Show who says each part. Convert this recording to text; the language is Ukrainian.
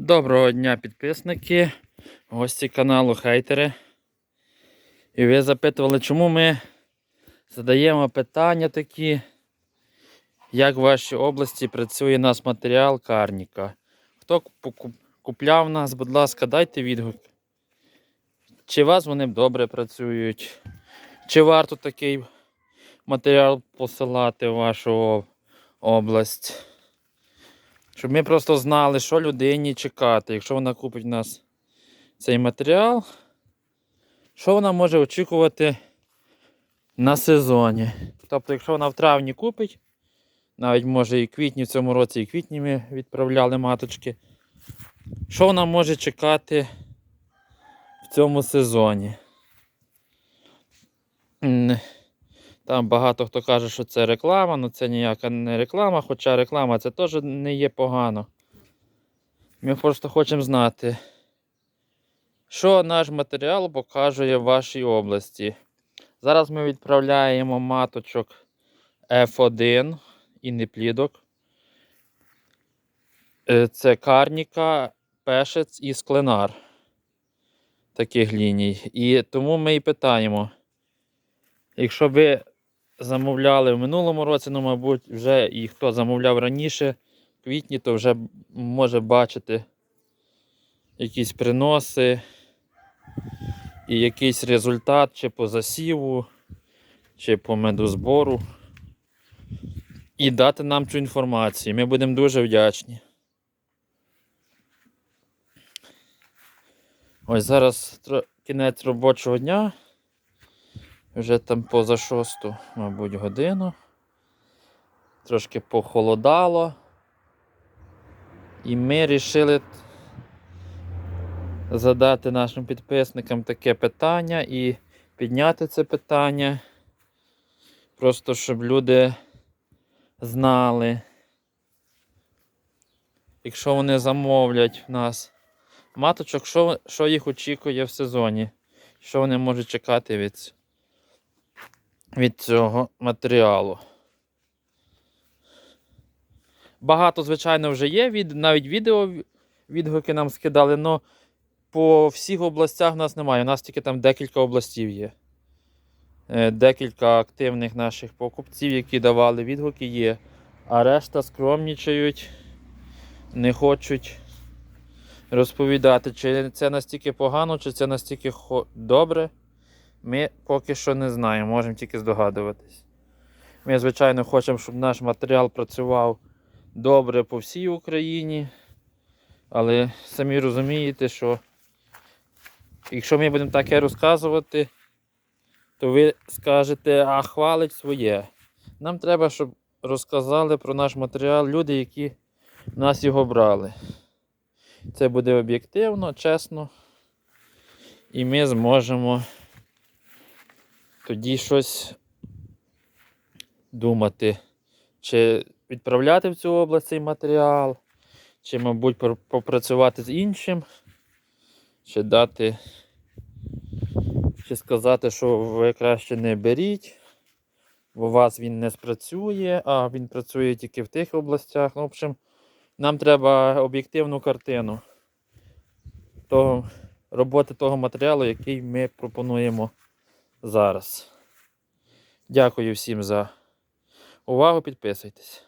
Speaker 1: Доброго дня, підписники, гості каналу Хейтери. І ви запитували, чому ми задаємо питання такі, як в вашій області працює наш матеріал Карніка. Хто купляв нас, будь ласка, дайте відгук. Чи вас вони добре працюють? Чи варто такий матеріал посилати в вашу область? Щоб ми просто знали, що людині чекати, якщо вона купить у нас цей матеріал, що вона може очікувати на сезоні. Тобто, якщо вона в травні купить, навіть може і квітні в цьому році, і квітні ми відправляли маточки, що вона може чекати в цьому сезоні? Там багато хто каже, що це реклама, але це ніяка не реклама, хоча реклама це теж не є погано. Ми просто хочемо знати, що наш матеріал показує в вашій області. Зараз ми відправляємо маточок F1 і неплідок. Е, Це карніка, пешець і скленар таких ліній. І тому ми і питаємо. Якщо ви замовляли в минулому році, ну, мабуть, вже і хто замовляв раніше, в квітні, то вже може бачити якісь приноси і якийсь результат чи по засіву, чи по медозбору. І дати нам цю інформацію. Ми будемо дуже вдячні. Ось зараз кінець робочого дня. Вже там поза шосту, мабуть, годину. Трошки похолодало. І ми вирішили задати нашим підписникам таке питання і підняти це питання. Просто щоб люди знали, якщо вони замовлять в нас маточок, що, що їх очікує в сезоні, що вони можуть чекати від цього від цього матеріалу. Багато, звичайно, вже є, від, навіть відео відгуки нам скидали, але по всіх областях в нас немає. У нас тільки там декілька областів є. Е, Декілька активних наших покупців, які давали відгуки, є. А решта скромнічають, не хочуть розповідати, чи це настільки погано, чи це настільки добре. Ми поки що не знаємо, можемо тільки здогадуватись. Ми, звичайно, хочемо, щоб наш матеріал працював добре по всій Україні. Але самі розумієте, що якщо ми будемо таке розказувати, то ви скажете, а хвалить своє. Нам треба, щоб розказали про наш матеріал люди, які нас його брали. Це буде об'єктивно, чесно. І ми зможемо тоді щось думати, чи відправляти в цю область цей матеріал, чи, мабуть, попрацювати з іншим, чи дати, чи сказати, що ви краще не беріть, бо у вас він не спрацює, а він працює тільки в тих областях. Ну, в общем, нам треба об'єктивну картину того, роботи того матеріалу, який ми пропонуємо зараз. Дякую всім за увагу. Підписуйтесь.